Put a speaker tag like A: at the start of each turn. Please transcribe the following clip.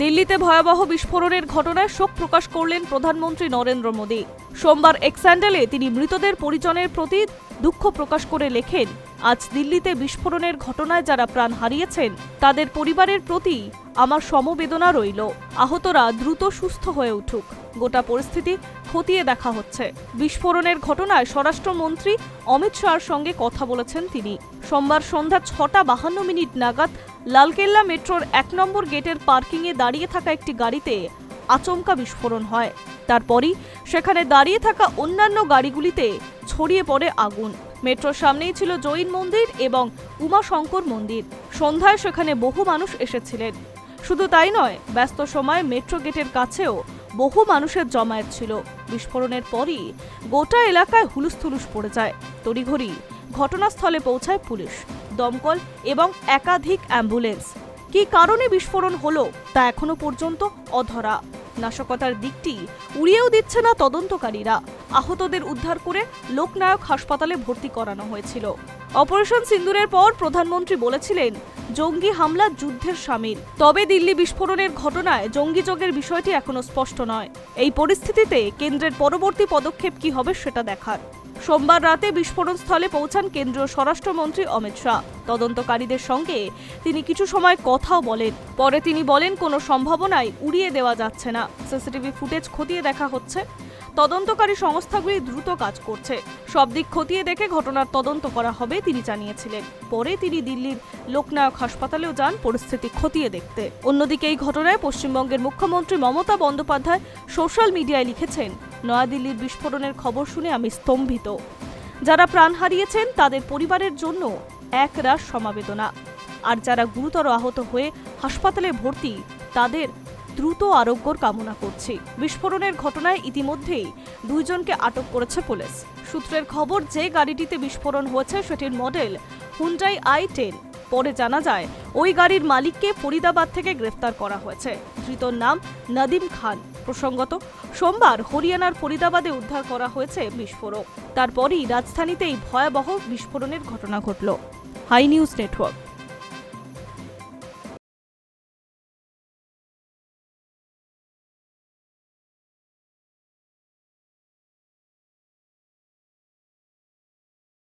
A: দিল্লিতে ভয়াবহ বিস্ফোরণের ঘটনায় শোক প্রকাশ করলেন প্রধানমন্ত্রী নরেন্দ্র মোদী। সোমবার এক স্যান্ডেলে তিনি মৃতদের পরিজনের প্রতি দুঃখ প্রকাশ করে লেখেন, আজ দিল্লিতে বিস্ফোরণের ঘটনায় যারা প্রাণ হারিয়েছেন, তাদের পরিবারের প্রতি আমার সমবেদনা রইল। আহতরা দ্রুত সুস্থ হয়ে উঠুক। গোটা পরিস্থিতি খতিয়ে দেখা হচ্ছে। বিস্ফোরণের ঘটনায় স্বরাষ্ট্রমন্ত্রী অমিত শাহর সঙ্গে কথা বলেছেন তিনি। সোমবার সন্ধ্যা ছটা বাহান্ন মিনিট নাগাদ লালকেল্লা মেট্রোর এক নম্বর গেটের পার্কিংয়ে দাঁড়িয়ে থাকা একটি গাড়িতে আচমকা বিস্ফোরণ হয়। তারপরই সেখানে দাঁড়িয়ে থাকা অন্যান্য গাড়িগুলিতে ছড়িয়ে পড়ে আগুন। মেট্রোর সামনেই ছিল জৈন মন্দির এবং উমাশঙ্কর মন্দির। সন্ধ্যায় সেখানে বহু মানুষ এসেছিলেন। শুধু তাই নয়, ব্যস্ত সময় মেট্রো গেটের কাছেও বহু মানুষের জমায়েত ছিল। বিস্ফোরণের পরই গোটা এলাকায় হুলুস্থুলুস পড়ে যায়। তড়িঘড়ি ঘটনাস্থলে পৌঁছায় পুলিশ, দমকল এবং একাধিক অ্যাম্বুলেন্স। কী কারণে বিস্ফোরণ হলো তা এখনও পর্যন্ত অধরা। নাশকতার দিকটি উড়িয়েও দিচ্ছে না তদন্তকারীরা। আহতদের উদ্ধার করে লোকনায়ক হাসপাতালে ভর্তি করানো হয়েছিল। অপারেশন সিন্দুরের পর প্রধানমন্ত্রী বলেছিলেন, জঙ্গি হামলা যুদ্ধের সামিল। তবে দিল্লি বিস্ফোরণের ঘটনায় জঙ্গি জঙ্গিযোগের বিষয়টি এখনও স্পষ্ট নয়। এই পরিস্থিতিতে কেন্দ্রের পরবর্তী পদক্ষেপ কি হবে সেটা দেখার। সোমবার রাতে বিস্ফোরণ স্থলে পৌঁছান কেন্দ্রীয় স্বরাষ্ট্রমন্ত্রী অমিত শাহ। তদন্তকারীদের সঙ্গে তিনি কিছু সময় কথাও বলেন। পরে তিনি বলেন, কোনো সম্ভাবনাই উড়িয়ে দেওয়া যাচ্ছে না। সিসিটিভি ফুটেজ খতিয়ে দেখা হচ্ছে। তদন্তকারী সংস্থাগুলি দ্রুত কাজ করছে। সব দিক খতিয়ে দেখে ঘটনার তদন্ত করা হবে, তিনি জানিয়েছিলেন। পরে তিনি দিল্লির লোকনায়ক হাসপাতালেও যান পরিস্থিতি খতিয়ে দেখতে। অন্যদিকে এই ঘটনায় পশ্চিমবঙ্গের মুখ্যমন্ত্রী মমতা বন্দ্যোপাধ্যায় সোশ্যাল মিডিয়ায় লিখেছেন, নয়াদিল্লির বিস্ফোরণের খবর শুনে আমি স্তম্ভিত। যারা প্রাণ হারিয়েছেন, তাদের পরিবারের জন্য এক রাশ সমাবেদনা। আর যারা গুরুতর আহত হয়ে হাসপাতালে ভর্তি, তাদের দ্রুত আরোগ্যর কামনা করছি। বিস্ফোরণের ঘটনায় ইতিমধ্যেই দুইজনকে আটক করেছে পুলিশ। সূত্রের খবর, যে গাড়িটিতে বিস্ফোরণ হয়েছে, সেটির মডেল হুন্ডাই আই টেন। পরে জানা যায়, ওই গাড়ির মালিককে ফরিদাবাদ থেকে গ্রেফতার করা হয়েছে। ধৃতর নাম নদিম খান। প্রসঙ্গত, সোমবার হরিয়ানার ফরিদাবাদে উদ্ধার করা হয়েছে বিস্ফোরক। তারপরই রাজধানীতে এই ভয়াবহ বিস্ফোরণের ঘটনা ঘটল। High news network.